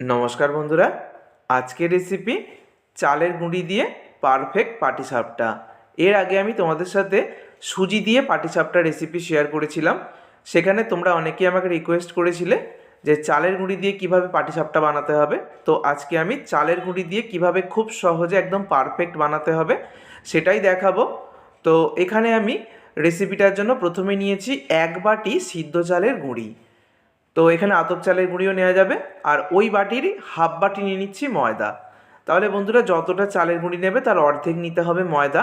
নমস্কার বন্ধুরা, আজকের রেসিপি চালের গুঁড়ি দিয়ে পারফেক্ট পাটিসাপটা। এর আগে আমি তোমাদের সাথে সুজি দিয়ে পাটিসাপটা রেসিপি শেয়ার করেছিলাম। সেখানে তোমরা অনেকেই আমাকে রিকোয়েস্ট করেছিলে যে চালের গুঁড়ি দিয়ে কীভাবে পাটিসাপটা বানাতে হবে। তো আজকে আমি চালের গুঁড়ি দিয়ে কীভাবে খুব সহজে একদম পারফেক্ট বানাতে হবে সেটাই দেখাবো। তো এখানে আমি রেসিপিটার জন্য প্রথমে নিয়েছি এক বাটি সিদ্ধ চালের গুঁড়ি। তো এখানে আতপ চালের গুঁড়িও নেওয়া যাবে, আর ওই বাটির হাফ বাটি নিয়ে নিচ্ছি ময়দা। তাহলে বন্ধুরা, যতটা চালের গুঁড়ি নেবে তার অর্ধেক নিতে হবে ময়দা।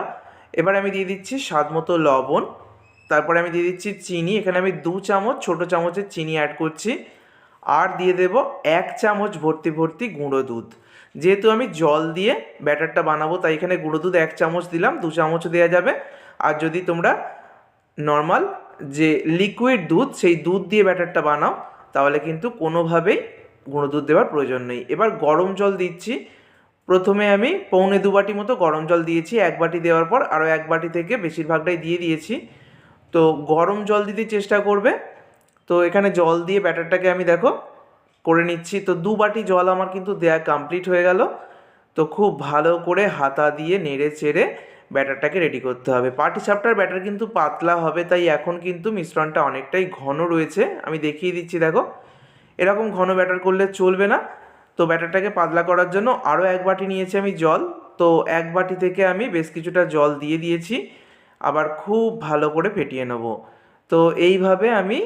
এবার আমি দিয়ে দিচ্ছি স্বাদ মতো লবণ, তারপরে আমি দিয়ে দিচ্ছি চিনি। এখানে আমি দু চামচ, ছোটো চামচের চিনি অ্যাড করছি, আর দিয়ে দেব এক চামচ ভর্তি ভর্তি গুঁড়ো দুধ। যেহেতু আমি জল দিয়ে ব্যাটারটা বানাবো, তাই এখানে গুঁড়ো দুধ এক চামচ দিলাম, দু চামচও দেওয়া যাবে। আর যদি তোমরা নর্মাল যে লিকুইড দুধ, সেই দুধ দিয়ে ব্যাটারটা বানাও তাহলে কিন্তু কোনোভাবেই গুঁড়ো দুধ দেওয়ার প্রয়োজন নেই। এবার গরম জল দিচ্ছি। প্রথমে আমি পৌনে দু বাটি মতো গরম জল দিয়েছি। এক বাটি দেওয়ার পর আরও এক বাটি থেকে বেশিরভাগটাই দিয়ে দিয়েছি। তো গরম জল দিতে চেষ্টা করবে। তো এখানে জল দিয়ে ব্যাটারটাকে আমি দেখো করে নিচ্ছি। তো দু বাটি জল আমার কিন্তু দেয়া কমপ্লিট হয়ে গেল। তো খুব ভালো করে হাতা দিয়ে নেড়ে চেড়ে ব্যাটারটাকে রেডি করতে হবে। পাটি সাপটার ব্যাটার কিন্তু পাতলা হবে, তাই এখন কিন্তু মিশ্রণটা অনেকটাই ঘন রয়েছে। আমি দেখিয়ে দিচ্ছি, দেখো। এরকম ঘন ব্যাটার করলে চলবে না। তো ব্যাটারটাকে পাতলা করার জন্য আরও এক বাটি নিয়েছি আমি জল। তো এক বাটি থেকে আমি বেশ কিছুটা জল দিয়ে দিয়েছি। আবার খুব ভালো করে ফেটিয়ে নেব। তো এইভাবে আমি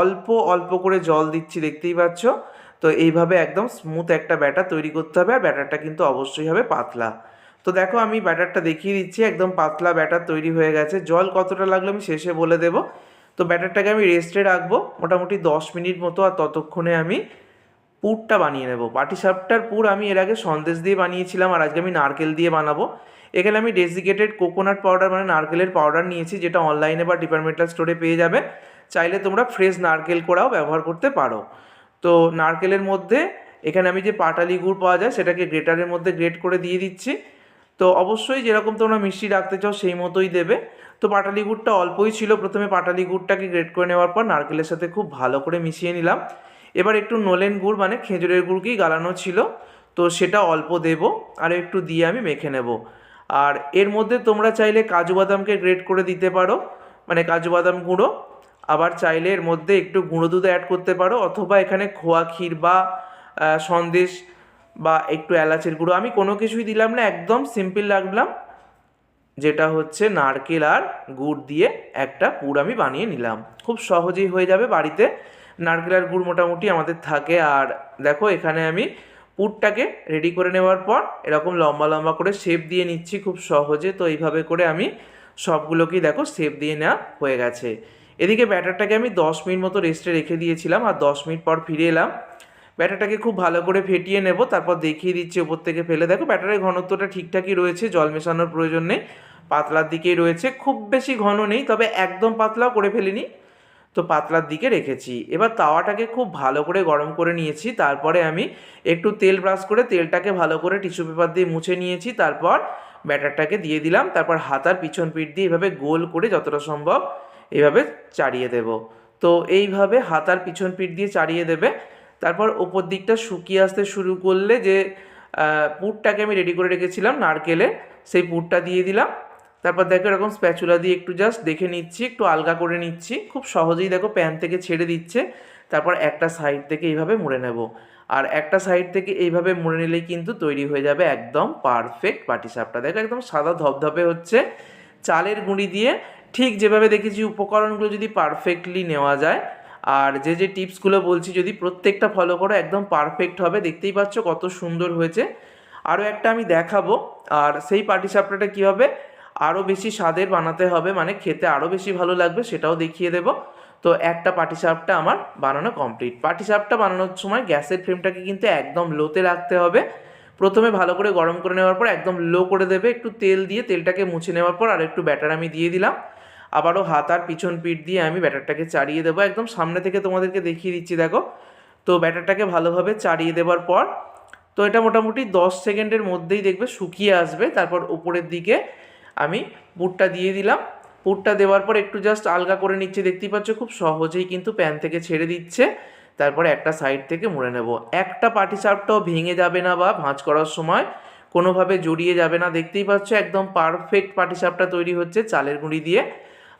অল্প অল্প করে জল দিচ্ছি, দেখতেই পাচ্ছ। তো এইভাবে একদম স্মুথ একটা ব্যাটার তৈরি করতে হবে। আর ব্যাটারটা কিন্তু অবশ্যই হবে পাতলা। তো দেখো আমি ব্যাটারটা দেখিয়ে দিচ্ছি, একদম পাতলা ব্যাটার তৈরি হয়ে গেছে। জল কতটা লাগল আমি শেষে বলে দেবো। তো ব্যাটারটাকে আমি রেস্টে রাখব, মোটামুটি দশ মিনিট মতো আর ততক্ষণে আমি পুরটা বানিয়ে নেব। পাটিসাপটার পুর আমি এর আগে সন্দেশ দিয়ে বানিয়েছিলাম আর আজকে আমি নারকেল দিয়ে বানাবো। এখানে আমি ডেসিকেটেড কোকোনাট পাউডার মানে নারকেলের পাউডার নিয়েছি, যেটা অনলাইনে বা ডিপার্টমেন্টাল স্টোরে পেয়ে যাবে। চাইলে তোমরা ফ্রেশ নারকেল কোড়াও ব্যবহার করতে পারো। তো নারকেলের মধ্যে এখানে আমি যে পাটালি গুড় পাওয়া যায়, সেটাকে গ্রেটারের মধ্যে গ্রেট করে দিয়ে দিচ্ছি। তো অবশ্যই যেরকম তোমরা মিষ্টি রাখতে চাও সেই মতোই দেবে। তো পাটালি গুড়টা অল্পই ছিল, প্রথমে পাটালি গুড়টাকে গ্রেট করে নেওয়ার পর নারকেলের সাথে খুব ভালো করে মিশিয়ে নিলাম। এবার একটু নোলেন গুড় মানে খেজুরের গুড়কেই গালানো ছিল, তো সেটা অল্প দেব আর একটু দিয়ে আমি মেখে নেব। আর এর মধ্যে তোমরা চাইলে কাজু বাদামকে গ্রেট করে দিতে পারো মানে কাজু বাদাম গুঁড়ো। আবার চাইলে এর মধ্যে একটু গুঁড়ো দুধ অ্যাড করতে পারো, অথবা এখানে খোয়া ক্ষীর বা সন্দেশ বা একটু এলাচের গুঁড়ো, আমি কোনো কিছুই দিলাম না, একদম সিম্পল রাখলাম যেটা হচ্ছে নারকেল আর গুড় দিয়ে একটা পুর আমি বানিয়ে নিলাম। খুব সহজেই হয়ে যাবে বাড়িতে। নারকেল আর গুড় মোটামুটি আমাদের থাকে আর দেখো এখানে আমি পুরটাকে রেডি করে নেওয়ার পর এরকম লম্বা লম্বা করে শেপ দিয়ে নিচ্ছি খুব সহজে। তো এইভাবে করে আমি সবগুলোকেই দেখো শেপ দিয়ে নেওয়া হয়ে গেছে। এদিকে ব্যাটারটাকে আমি দশ মিনিট মতো রেস্টে রেখে দিয়েছিলাম আর দশ মিনিট পর ফিরে এলাম। ব্যাটারটাকে খুব ভালো করে ফেটিয়ে নেব, তারপর দেখিয়ে দিচ্ছি ওপর থেকে ফেলে। দেখো ব্যাটারের ঘনত্বটা ঠিকঠাকই রয়েছে, জল মেশানোর প্রয়োজন নেই, পাতলার দিকেই রয়েছে। খুব বেশি ঘন নেই, তবে একদম পাতলাও করে ফেলিনি। তো পাতলার দিকে রেখেছি। এবার তাওয়াটাকে খুব ভালো করে গরম করে নিয়েছি, তারপরে আমি একটু তেল ব্রাশ করে তেলটাকে ভালো করে টিস্যু পেপার দিয়ে মুছে নিয়েছি, তারপর ব্যাটারটাকে দিয়ে দিলাম, তারপর হাতার পিছন পিঠ দিয়ে এভাবে গোল করে যতটা সম্ভব এইভাবে চাড়িয়ে দেব। তো এইভাবে হাতার পিছন পিঠ দিয়ে চাড়িয়ে দেবে। তারপর ওপর দিকটা শুকিয়ে আসতে শুরু করলে যে পুরটাকে আমি রেডি করে রেখেছিলাম নারকেলের সেই পুরটা দিয়ে দিলাম। তারপর দেখো এরকম স্প্যাচুলা দিয়ে একটু জাস্ট দেখে নিচ্ছি, একটু আলগা করে নিচ্ছি। খুব সহজেই দেখো প্যান থেকে ছেড়ে দিচ্ছে। তারপর একটা সাইড থেকে এইভাবে মুড়ে নেব। আর একটা সাইড থেকে এইভাবে মুড়ে নিলেই কিন্তু তৈরি হয়ে যাবে একদম পারফেক্ট পাটিসাপটা দেখো একদম সাদা ধপধপে হচ্ছে। চালের গুঁড়ি দিয়ে ঠিক যেভাবে দেখেছি উপকরণগুলো যদি পারফেক্টলি নেওয়া যায় আর যে যে টিপসগুলো বলছি, যদি প্রত্যেকটা ফলো করো, একদম পারফেক্ট হবে। দেখতেই পাচ্ছ কত সুন্দর হয়েছে। আরও একটা আমি দেখাবো। আর সেই পাটিসাপটাটা কী হবে আরও বেশি স্বাদের বানাতে হবে মানে খেতে আরও বেশি ভালো লাগবে, সেটাও দেখিয়ে দেবো। তো একটা পাটিসাপটা আমার বানানো কমপ্লিট পাটিসাপটা বানানোর সময় গ্যাসের ফ্লেমটাকে কিন্তু একদম লোতে রাখতে হবে। প্রথমে ভালো করে গরম করে নেওয়ার পর একদম লো করে দেবে। একটু তেল দিয়ে তেলটাকে মুছে নেওয়ার পর আর একটু ব্যাটার আমি দিয়ে দিলাম। আবারও হাত আর পিছন পিঠ দিয়ে আমি ব্যাটারটাকে চাড়িয়ে দেবো। একদম সামনে থেকে তোমাদেরকে দেখিয়ে দিচ্ছি, দেখো। তো ব্যাটারটাকে ভালোভাবে চাড়িয়ে দেওয়ার পর, তো এটা মোটামুটি দশ সেকেন্ডের মধ্যেই দেখবে শুকিয়ে আসবে। তারপর উপরের দিকে আমি পুরটা দিয়ে দিলাম। পুরটা দেওয়ার পর একটু জাস্ট আলগা করে নিচ্ছে, দেখতেই পাচ্ছ খুব সহজেই কিন্তু প্যান থেকে ছেড়ে দিচ্ছে। তারপরে একটা সাইড থেকে মুড়ে নেব। একটা পাটি পাটিসাপটাও ভেঙে যাবে না বা ভাঁজ করার সময় কোনোভাবে জড়িয়ে যাবে না। দেখতেই পাচ্ছ একদম পারফেক্ট পাটি পাটিসাপটা তৈরি হচ্ছে চালের গুঁড়ি দিয়ে।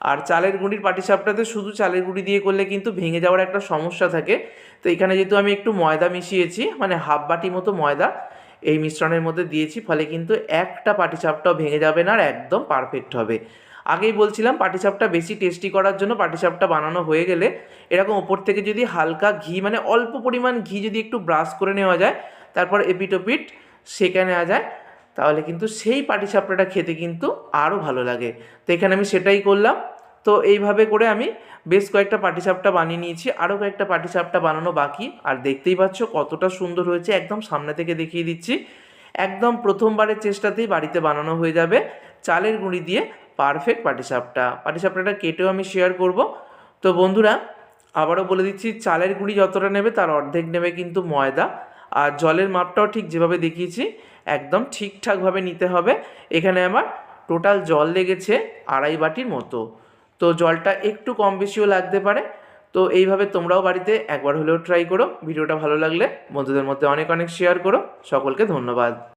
আর চালের গুঁড়ির পাটিসাপটাতে শুধু চালের গুঁড়ি দিয়ে করলে কিন্তু ভেঙে যাওয়ার একটা সমস্যা থাকে। তো এখানে যেহেতু আমি একটু ময়দা মিশিয়েছি মানে হাফ বাটি মতো ময়দা এই মিশ্রণের মধ্যে দিয়েছি, ফলে কিন্তু একটা পাটিসাপটাও ভেঙে যাবে না আর একদম পারফেক্ট হবে। আগেই বলছিলাম পাটিসাপটা বেশি টেস্টি করার জন্য পাটিসাপটা বানানো হয়ে গেলে এরকম ওপর থেকে যদি হালকা ঘি মানে অল্প পরিমাণ ঘি যদি একটু ব্রাশ করে নেওয়া যায়, তারপর এপিটোপিট সেঁকে নেওয়া যায় তাহলে কিন্তু সেই পাটিসাপটাটা খেতে কিন্তু আরও ভালো লাগে। তো এখানে আমি সেটাই করলাম। তো এইভাবে করে আমি বেশ কয়েকটা পাটিসাপটা বানিয়ে নিয়েছি। আরও কয়েকটা পাটিসাপটা বানানো বাকি। আর দেখতেই পাচ্ছ কতটা সুন্দর হয়েছে। একদম সামনে থেকে দেখিয়ে দিচ্ছি। একদম প্রথমবারের চেষ্টাতেই বাড়িতে বানানো হয়ে যাবে চালের গুঁড়ি দিয়ে পারফেক্ট পাটিসাপটা। পাটিসাপটাটা কেটেও আমি শেয়ার করব। তো বন্ধুরা, আবারও বলে দিচ্ছি, চালের গুঁড়ি যতটা নেবে তার অর্ধেক নেবে কিন্তু ময়দা। আর জলের মাপটাও ঠিক যেভাবে দেখিয়েছি, একদম ঠিকঠাকভাবে নিতে হবে। এখানে আমার টোটাল জল লেগেছে আড়াই বাটির মতো। তো জলটা একটু কম বেশিও লাগতে পারে। তো এইভাবে তোমরাও বাড়িতে একবার হলেও ট্রাই করো। ভিডিওটা ভালো লাগলে বন্ধুদের মধ্যে অনেক অনেক শেয়ার করো। সকলকে ধন্যবাদ।